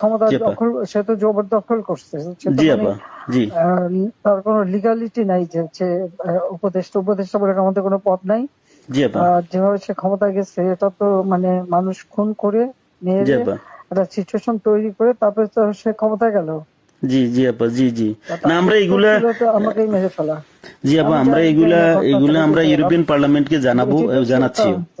ক্ষমতা দখল সে তো জবরদখল করছে মানে, তার কোনো লিগালিটি নাই যে উপদেষ্টা উপদেষ্টা বলে আমাদের কোনো পদ নাই। যেভাবে সে ক্ষমতা গেছে এটা তো মানে মানুষ খুন করে মেরে একটা সিচুয়েশন তৈরি করে তারপরে তো সে ক্ষমতায় গেল। জি জি আপা জি জি। না আমরা এগুলা আমাকেই মেরে ফেলা। জি আপা আমরা এগুলা এগুলা আমরা ইউরোপিয়ান পার্লামেন্টকে জানাব এটি তো এবং জানাচ্ছিও সত্য।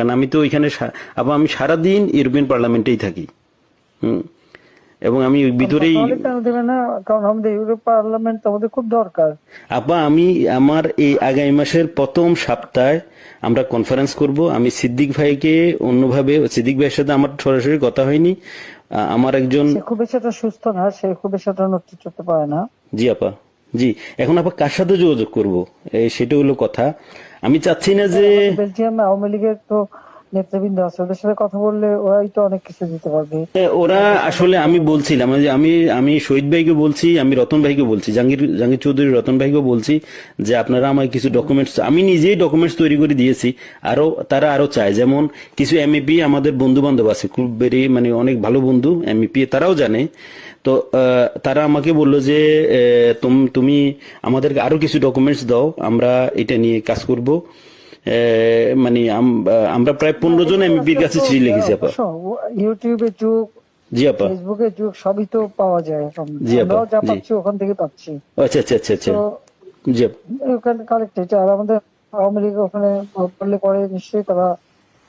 কারণ আমি তো ওইখানে আবার আমি সারাদিন ইউরোপিয়ান পার্লামেন্টেই থাকি। হুম? এবং আমি ভিতরেই কারণ আমাদের ইউরোপ পার্লামেন্ট আমাদের খুব দরকার। আপা আমি আমার এই আগামী মাসের প্রথম সপ্তাহে আমরা কনফারেন্স করব। আমি সিদ্দিক ভাইকে অন্যভাবে সিদ্দিক ভাইয়ের সাথে আমার সরাসরি কথা হয়নি। আমার একজন খুব একটা সুস্থ না সে খুব একটা নেতৃত্ব করতে পারে না। জি আপা জি। এখন আপা কার সাথে যোগাযোগ করব? সেটা হলো কথা। আমি চাচ্ছি না যে বেলজিয়ামে আওয়ামী লীগের তো নেতৃবৃন্দ আছে ওদের সাথে কথা বললে ওরাই তো অনেক কিছু দিতে পারবে। ওরা আসলে আমি বলছিলাম যে আমি আমি শহীদ ভাইকে বলছি আমি রতন ভাইকে বলছি জাহাঙ্গীর জাহাঙ্গীর চৌধুরী রতন ভাইকে বলছি যে আপনারা আমায় কিছু ডকুমেন্টস আমি নিজেই ডকুমেন্টস তৈরি করে দিয়েছি আরও তারা আরও চায়। যেমন কিছু এমএপি আমাদের বন্ধু বান্ধব আছে খুব বেরি মানে অনেক ভালো বন্ধু এমএপি তারাও জানে। তো তারা আমাকে বলল যে তুমি আমাদেরকে আরও কিছু ডকুমেন্টস দাও আমরা এটা নিয়ে কাজ করব। মানে আমরা প্রায় পনেরো জন এমইপির কাছে চিঠি লিখেছি আপা। শোনো, ইউটিউবের যুগ জি আপা। ফেসবুকের যুগ সবই তো পাওয়া যায় এখন। জি আপা, যা। পাচ্ছি ওখান থেকে পাচ্ছি। আচ্ছা আচ্ছা আচ্ছা আচ্ছা। জি আপা। ওখানে কালেক্টেড আর আমাদের আওয়ামী লীগ ওখানে করলে পরে নিশ্চয়ই তারা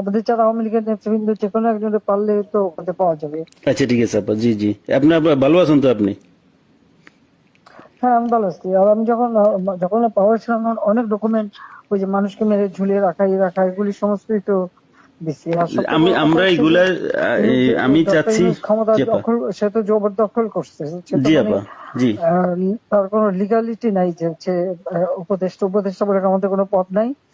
আমাদের যারা আওয়ামী লীগের নেতৃবৃন্দ যে কোনো একজনে পারলে তো ওখানে পাওয়া যাবে। আচ্ছা ঠিক আছে আপা জি জি। আপনি ভালো আছেন তো আপনি? হ্যাঁ আমি ভালো আছি। আর আমি যখন যখন পাওয়ার ছিলাম অনেক ডকুমেন্ট ওই যে মানুষকে মেরে ঝুলিয়ে রাখা এই রাখা এগুলি সমস্তই তো আমি আমরা এগুলা আমি চাচ্ছি জি সে তো জবরদখল করছে। জি মানে আপা জি। তার কোনো লিগালিটি নাই যে উপদেষ্টা উপদেষ্টা বলে আমাদের কোনো পদ নাই। জি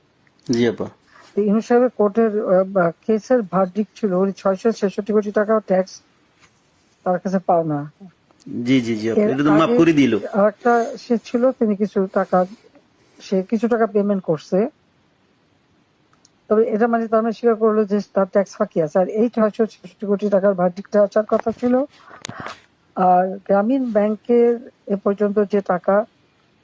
জি আপা। ইউনুস সাহেবের কোর্টের কেসের ছিল ছয়শো ছেষট্টি কোটি টাকা ট্যাক্স তার কাছে জি জি জি এটা তো মাফ করে দিল। সে ছিল তিনি কিছু টাকা সে কিছু টাকা পেমেন্ট করছে। তবে এটা মানে তার মানে স্বীকার করল যে তার ট্যাক্স ফাঁকি আছে। আর এই ছয়শো ছেষট্টি কোটি টাকার ভার্ডিকটা আসার কথা ছিল। আর গ্রামীণ ব্যাংকের এ পর্যন্ত যে টাকা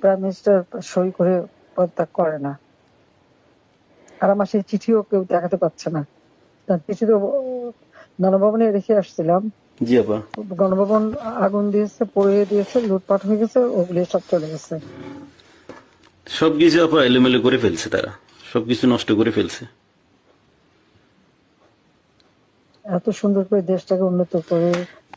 প্রাইম মিনিস্টার সই করে পদত্যাগ করে না। আর আমার সেই চিঠিও কেউ দেখাতে পারছে না। তার চিঠি তো গণভবনে রেখে আসছিলাম। জি আপা। গণভবন আগুন দিয়েছে পড়িয়ে দিয়েছে লুটপাট হয়ে গেছে ওগুলি সব চলে গেছে। সবকিছু আপা এলোমেলো করে ফেলছে তারা। সবকিছু নষ্ট করে ফেলছে। এত সুন্দর করে দেশটাকে উন্নত করে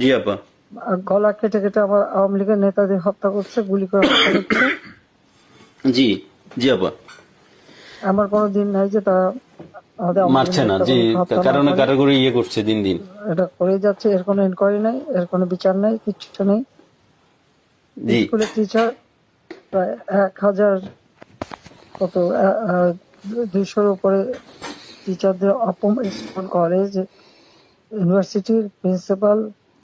জি আপা। গলা কেটে কেটে আমার আওয়ামী লীগের নেতাদের হত্যা করছে গুলি করে হত্যা করছে। জি জি আপা। আমার কোনো দিন নাই যে তারা মারছে না জি নেতাদের হত্যা কারণে করে। ইয়ে করছে দিন দিন। এটা করে যাচ্ছে এর কোনো ইনকোয়ারি নাই এর কোনো বিচার নাই কিচ্ছু নেই। জি। স্কুলের টিচার প্রায় এক হাজার কত দুইশোর উপরে টিচারদের অপমান কলেজ ইউনিভার্সিটির প্রিন্সিপাল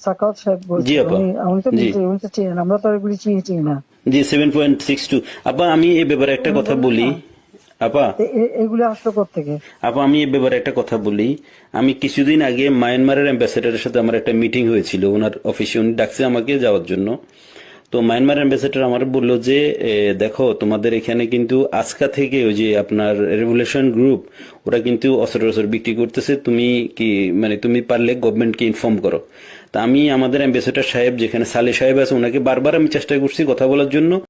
সাকাত সাহেব বলছেন উনি তো উনি তো চিনেন আমরা তো এগুলি চিনি চিনি না। জি সেভেন পয়েন্ট সিক্স টু আপা আমি এ ব্যাপারে একটা কথা বলি। আপা। তো এ- এগুলি আসলো থেকে আপা আমি এ ব্যাপারে একটা কথা বলি। আমি কিছুদিন আগে মায়ানমারের অ্যাম্বাসেডারের সাথে আমার একটা মিটিং হয়েছিল। ওনার অফিসে উনি ডাকছে আমাকে যাওয়ার জন্য। তো মায়ানমার অ্যাম্বাসেডর আমার বলল যে দেখো তোমাদের এখানে কিন্তু আজকা থেকে ওই যে আপনার রেভুলেশন গ্রুপ ওরা কিন্তু অস্ত্র টস্ত্র বিক্রি করতেছে। তুমি কি মানে তুমি পারলে গভর্নমেন্টকে ইনফর্ম করো। তা আমি আমাদের অ্যাম্বাসেডার সাহেব, যেখানে সালে সাহেব আছে, ওনাকে বারবার আমি চেষ্টা করছি কথা বলার জন্য।